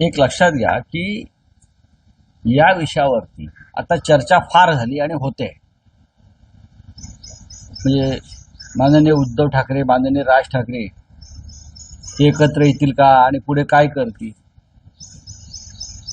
एक लक्षात घ्या की या विषयावरती आता चर्चा फार झाली आणि होते. म्हणजे माननीय उद्धव ठाकरे माननीय राज ठाकरे ते एकत्र येतील का आणि पुढे काय करतील?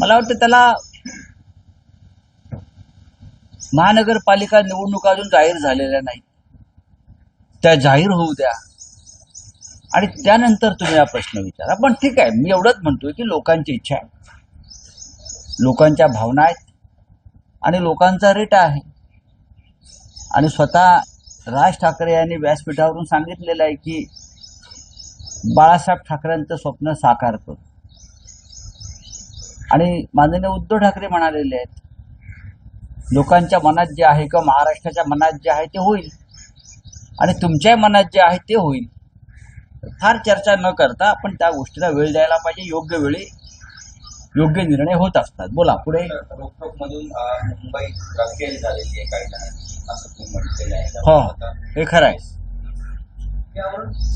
मला वाटतं त्याला महानगरपालिका निवडणुका अजून जाहीर झालेल्या नाही त्या जाहीर होऊ द्या. आणि त्यानंतर तुम्ही हा प्रश्न विचारा. पण ठीक आहे मी एवढंच म्हणतोय की लोकांची इच्छा आहे. लोकांच्या भावना आहेत आणि लोकांचा रेट आहे. आणि स्वतः राज ठाकरे यांनी व्यासपीठावरून सांगितलेलं आहे की बाळासाहेब ठाकरेंचं स्वप्न साकार कर. आणि माननीय उद्धव ठाकरे म्हणालेले आहेत लोकांच्या मनात जे आहे किंवा महाराष्ट्राच्या मनात जे आहे ते होईल. आणि तुमच्याही मनात जे आहे ते होईल. फार चर्चा न करता आपण त्या गोष्टीला वेळ द्यायला पाहिजे. योग्य वेळी योग्य निर्णय होत असतात. बोला पुढे. मधून मुंबई झालेली आहे काही जणांची असं तुम्ही म्हटलेलं आहे. हो हे खरं आहे.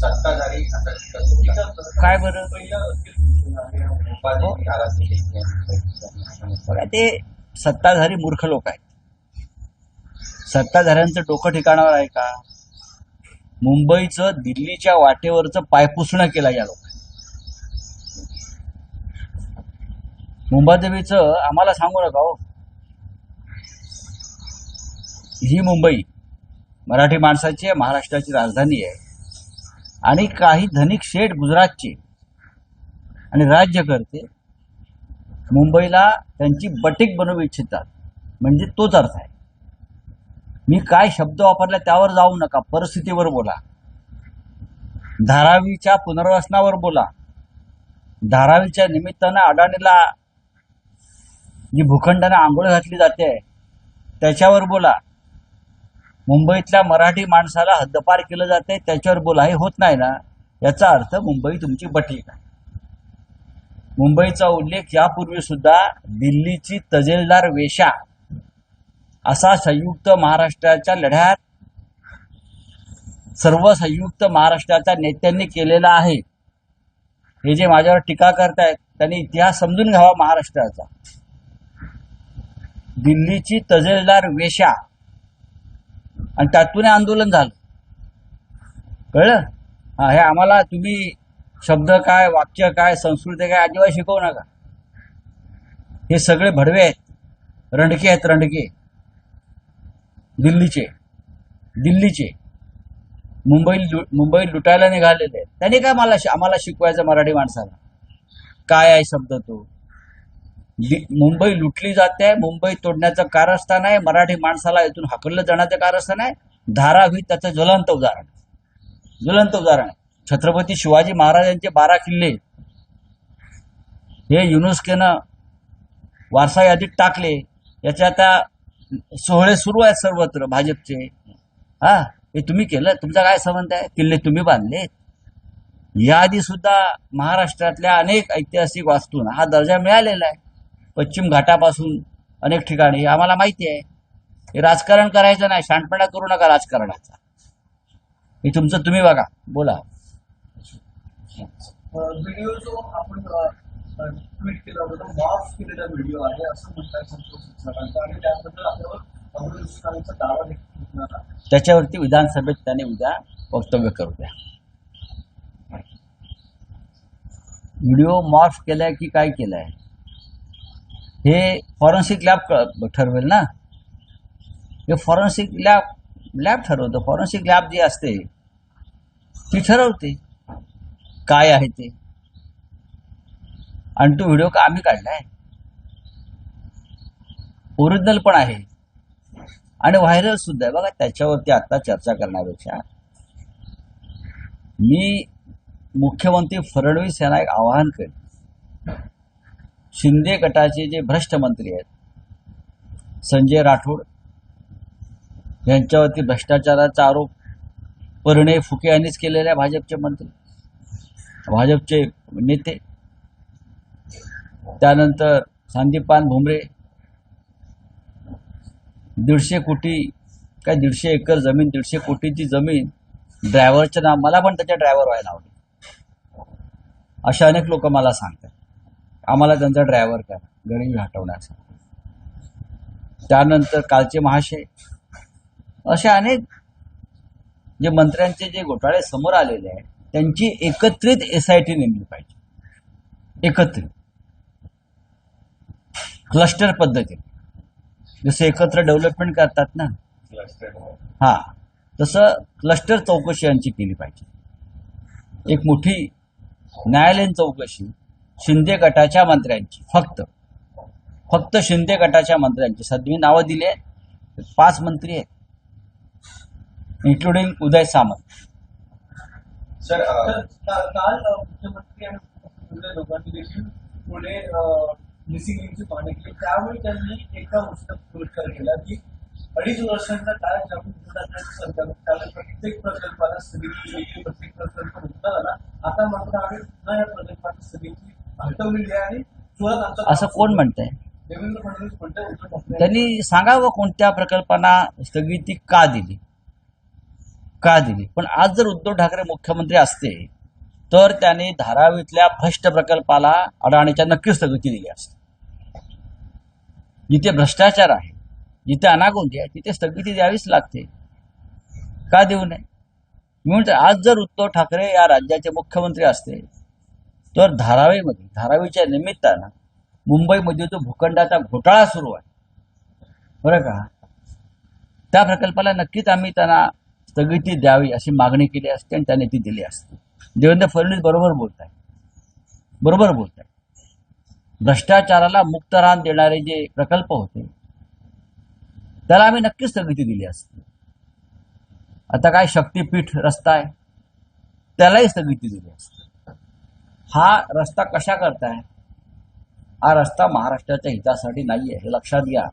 सत्ताधारी काय बरं? बघा ते सत्ताधारी मूर्ख लोक आहेत. सत्ताधाऱ्यांचं डोकं ठिकाणावर आहे का? मुंबईचं दिल्लीच्या वाटेवरचं पायपुसणं केलं या लोकांनी. मुंबादेवीचं आम्हाला सांगू नका हो. ही मुंबई मराठी माणसाची आहे महाराष्ट्राची राजधानी आहे. आणि काही धनिक शेठ गुजरातचे आणि राज्यकर्ते मुंबईला त्यांची बटीक बनवू इच्छितात. म्हणजे तोच अर्थ आहे. मी काय शब्द वापरला त्यावर जाऊ नका. परिस्थितीवर बोला. धारावीच्या पुनर्वसनावर बोला. धारावीच्या निमित्तानं अडाणीला जी भूखंडाने आंघोळ घातली जाते त्याच्यावर बोला. मुंबईतल्या मराठी माणसाला हद्दपार केलं जाते त्याच्यावर बोला. हे होत नाही ना. याचा अर्थ मुंबई तुमची बटीक आहे. मुंबईचा उल्लेख यापूर्वी सुद्धा दिल्लीची तजेलदार वेशा असा संयुक्त महाराष्ट्राच्या लढ्यात सर्व संयुक्त महाराष्ट्राच्या नेत्यांनी केलेला आहे. हे जे माझ्यावर टीका करतायत त्यांनी इतिहास समजून घ्यावा महाराष्ट्राचा. दिल्लीची तजेलदार वेशा आणि त्यातून आंदोलन झालं. कळलं? हा हे आम्हाला तुम्ही शब्द काय वाक्य काय संस्कृती काय अजिबात शिकवू नका. हे सगळे भडवे आहेत. रणके आहेत रणके दिल्लीचे. दिल्लीचे. मुंबई लु- मुंबई लुटायला निघालेले. त्याने त्यांनी काय मला आम्हाला शिकवायचं मराठी माणसाला? काय आहे शब्द तो? मुंबई लुटली जाते मुंबई तोडण्याचं कारस्थान आहे मराठी माणसाला इथून हाकललं जाण्याचं कारस्थान आहे धारावी त्याचं ज्वलंत उदाहरण ज्वलंत उदाहरण आहे. छत्रपती शिवाजी महाराजांचे बारा किल्ले. हे युनेस्कोनं वारसा यादीत टाकले. याच्या आता सोहळे सुरू आहेत सर्वत्र भाजपचे. हा हे तुम्ही केलं. तुमचा काय संबंध आहे? किल्ले तुम्ही बांधलेत. याआधी सुद्धा महाराष्ट्रातल्या अनेक ऐतिहासिक वास्तूंना हा दर्जा मिळालेला आहे. पश्चिम घाटापासून अनेक ठिकाणी. आम्हाला माहिती आहे. हे राजकारण करायचं नाही. शांतपणा करू नका राजकारणाचा. हे तुमचं तुम्ही बघा. बोला. व्हिडिओ जो आपण ट्विट केला होतं. तो माफ केलेला व्हिडिओ आहे असं म्हणताय संतोष सरांचा आणि त्याबद्दल आपल्यावर अमृत दावा देखील त्याच्यावरती विधानसभेत त्याने उद्या वक्तव्य करू द्या. व्हिडिओ मॉर्फ केलाय की काय केलाय? हे फॉरेन्सिक लॅब ठरवेल ना? हे फॉरेन्सिक लॅब लॅब ठरवतं. फॉरेन्सिक लॅब जी असते ती ठरवते. काय आहे ते? आणि तो व्हिडिओ का आम्ही काढलाय? ओरिजिनल पण आहे. आणि व्हायरल सुद्धा आहे. बघा त्याच्यावरती आता चर्चा करण्यापेक्षा मी मुख्यमंत्री फडणवीस यांना एक आवाहन करेन. शिंदे गटाचे जे भ्रष्ट मंत्री आहेत संजय राठोड यांच्यावरती भ्रष्टाचाराचा आरोप परिणय फुके यांनीच केलेले आहे भाजपचे मंत्री. भाजपचे नेते त्यानंतर संदीपान भुमरे दीडशे कोटी काय दीडशे एकर जमीन दीडशे कोटीची जमीन ड्रायव्हरच्या नाव मला पण त्याच्या ड्रायव्हर व्हायला आवडेल. अशा अनेक लोक मला सांगतात. आम्हाला त्यांचा ड्रायव्हर करा गरिबी हटवण्याचा. त्यानंतर कालचे महाशय असे अनेक जे मंत्र्यांचे जे घोटाळे समोर आलेले आहेत त्यांची एकत्रित एस आय टी नेमली पाहिजे. एकत्रित. क्लस्टर पद्धतीने जसे एकत्र डेव्हलपमेंट करतात ना? क्लस्टर हा. तसं क्लस्टर चौकशी यांची केली पाहिजे. एक मोठी न्यायालयीन चौकशी शिंदे गटाच्या मंत्र्यांची फक्त. फक्त शिंदे गटाच्या मंत्र्यांची. सध्या मी नावं दिली आहेत. पाच मंत्री आहेत. इन्क्लुडिंग उदय सामंत. सर काल मुख्यमंत्री आणि पुढे मिसिंग केली त्यावेळी त्यांनी एका गोष्ट पुरस्कार केला की अडीच वर्षांचा काळ सरकार प्रत्येक प्रकल्पाला स्थगिती दिली प्रत्येक प्रकल्प रुग्ण झाला. आता मात्र आम्ही पुन्हा या प्रकल्पाची स्थगिती हटवलेली आहे. आणि तुरंत आमचा असं कोण म्हणतंय? देवेंद्र फडणवीस म्हणतात त्यांनी सांगावं कोणत्या प्रकल्पांना स्थगिती का दिली? का दिली? पण आज जर उद्धव ठाकरे मुख्यमंत्री असते तर त्यांनी धारावीतल्या भ्रष्ट प्रकल्पाला अडाणीच्या नक्कीच स्थगिती दिली असते. जिथे भ्रष्टाचार आहे जिथे अनागोंदी आहे तिथे स्थगिती द्यावीच लागते. का देऊ नये? मी म्हणतो आज जर उद्धव ठाकरे या राज्याचे मुख्यमंत्री असते तर धारावीमध्ये धारावीच्या निमित्तानं मुंबईमध्ये जो भूखंडाचा घोटाळा सुरू आहे बरं का? त्या प्रकल्पाला नक्कीच आम्ही त्यांना स्थगिती द्यावी अशी मागणी केली असते आणि त्याने ती दिली असते. देवेंद्र फडणवीस बरोबर बोलत आहे बरोबर बोलत आहे भ्रष्टाचाराला मुक्त रान देणारे जे प्रकल्प होते त्याला आम्ही नक्कीच स्थगिती दिली असती. आता काय शक्तीपीठ रस्ता आहे त्यालाही स्थगिती दिली असते. हा रस्ता कशा करताय? हा रस्ता महाराष्ट्राच्या हितासाठी नाही आहे हे लक्षात घ्या.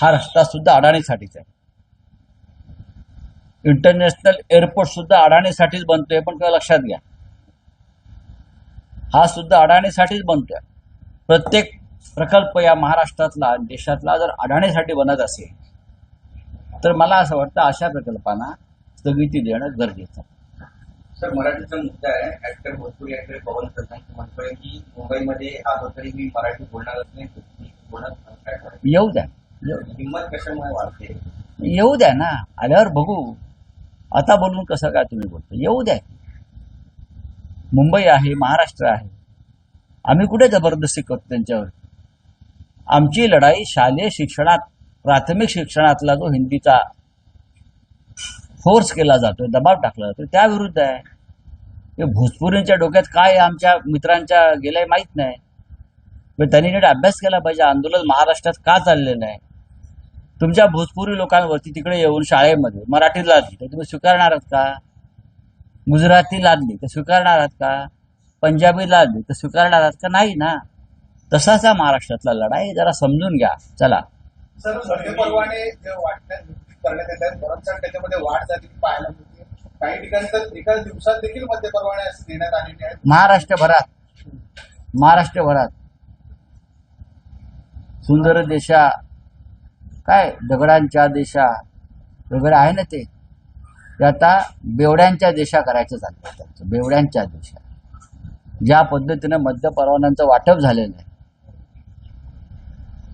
हा रस्ता सुद्धा अडाणीसाठीच आहे. इंटरनॅशनल एअरपोर्ट सुद्धा अडाणीसाठीच बनतोय पण लक्षात घ्या. हा सुद्धा अडाणीसाठीच बनतोय. प्रत्येक प्रकल्प या महाराष्ट्रातला देशातला जर अडाणीसाठी बनत असेल तर मला असं वाटतं अशा प्रकल्पांना स्थगिती देणं गरजेचं आहे. सर मराठीचा मुद्दा आहे. ऍक्टर भोजपुरी ऍक्टर पवन कल्याण म्हणतोय की मुंबईमध्ये आलो तरी मी मराठी बोलणारच नाही. बोलत येऊ द्या. हिंमत कशामुळे वाढते? येऊ द्या ना. आल्यावर बघू. आता बोलून कसं काय तुम्ही बोलतो? येऊ द्या. मुंबई आहे महाराष्ट्र आहे. आम्ही कुठे जबरदस्ती करतो त्यांच्यावर? आमची लढाई शालेय शिक्षणात प्राथमिक शिक्षणातला जो हिंदीचा फोर्स केला जातोय दबाव टाकला जातोय त्याविरुद्ध आहे. हे भोजपुरींच्या डोक्यात काय आमच्या मित्रांच्या गेलंय माहीत नाही. पण त्यांनी नीट अभ्यास केला पाहिजे. आंदोलन महाराष्ट्रात का चाललेलं आहे तुमच्या भोजपुरी लोकांवरती तिकडे येऊन शाळेमध्ये मराठी लादली तर तुम्ही स्वीकारणार आहात का? गुजराती लादली तर स्वीकारणार आहात का? पंजाबी लादली तर स्वीकारणार आहात का? नाही ना. तसाच हा महाराष्ट्रातला लढाई जरा समजून घ्या. चला. महाराष्ट्रभरात महाराष्ट्रभरात सुंदर देशा काय? दगडांच्या देशा वगैरे आहे ना ते? आता बेवड्यांच्या देशा करायचं चाललं त्यांचं बेवड्यांच्या देशा. ज्या पद्धतीनं मद्य परवान्यांचं वाटप झालेलं आहे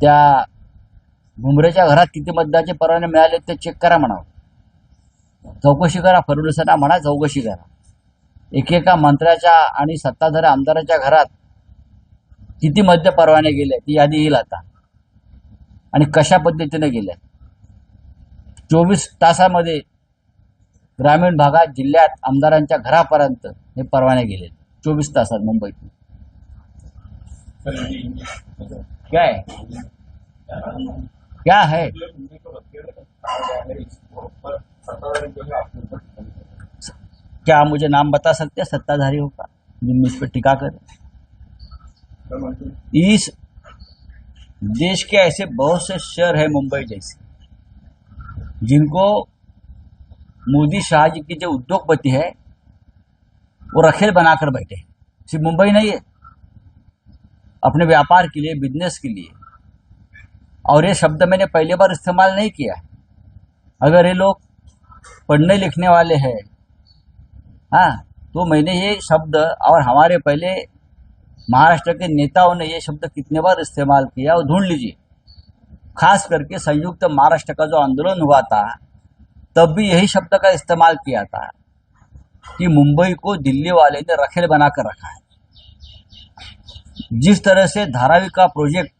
त्या भुमरेच्या घरात किती मद्याचे परवाने मिळाले ते चेक करा म्हणावं. चौकशी करा फडणवीसांना म्हणा चौकशी करा. एकेका मंत्र्याच्या आणि सत्ताधारी आमदाराच्या घरात किती मद्य परवाने गेले ती यादी येईल आता. आणि कशा पद्धतीने गेले? चोवीस तासामध्ये ग्रामीण भागात जिल्ह्यात आमदारांच्या घरापर्यंत हे परवाने गेले चोवीस तासात मुंबईत क्या है? क्या है? क्या मुझे नाम बता सकते हैं? सत्ताधारियों का, जिनमें इस पर टिका करें इस देश के ऐसे बहुत से शहर है मुंबई जैसे, जिनको मोदी शाह जी के जो उद्योगपति है वो रखेल बनाकर बैठे। हैं सिर्फ़ मुंबई नहीं है। अपने व्यापार के लिए बिज़नेस के लिए। और ये शब्द मैंने पहली बार इस्तेमाल नहीं किया अगर ये लोग पढ़ने लिखने वाले हैं हाँ तो मैंने ये शब्द और हमारे पहले महाराष्ट्र के नेताओं ने ये शब्द कितने बार इस्तेमाल किया और ढूंढ लीजिए। खास करके संयुक्त महाराष्ट्र का जो आंदोलन हुआ था, तब भी यही शब्द का इस्तेमाल किया था। कि मुंबई को दिल्ली वाले ने रखेल बनाकर रखा है। जिस तरह से धारावी का प्रोजेक्ट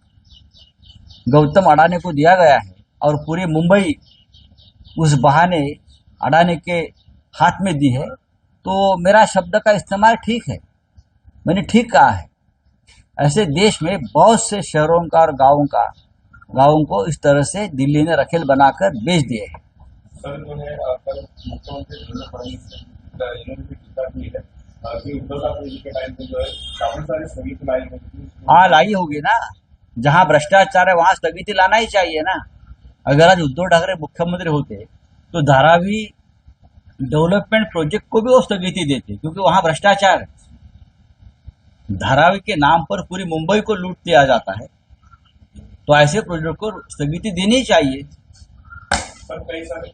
गौतम अडानी को दिया गया है और पूरी मुंबई उस बहाने अडानी के हाथ में दी है तो मेरा शब्द का इस्तेमाल ठीक है। मैंने ठीक कहा है। ऐसे देश में बहुत से शहरों का और गाँवों का, गाँवों को इस तरह से दिल्ली ने रखेल बनाकर बेच दिए हैं। भी टीका की है लाई होगी ना। जहाँ भ्रष्टाचार है वहाँ स्थगिति लाना ही चाहिए ना। अगर आज उद्धव ठाकरे मुख्यमंत्री होते तो धारावी डेवलपमेंट प्रोजेक्ट को भी वो स्थगिति देते क्योंकि वहाँ भ्रष्टाचार है। धारावी के नाम पर पूरी मुंबई को लूट दिया जाता है। तो ऐसे प्रोजेक्ट को स्थगिति देनी चाहिए। सर कई सारे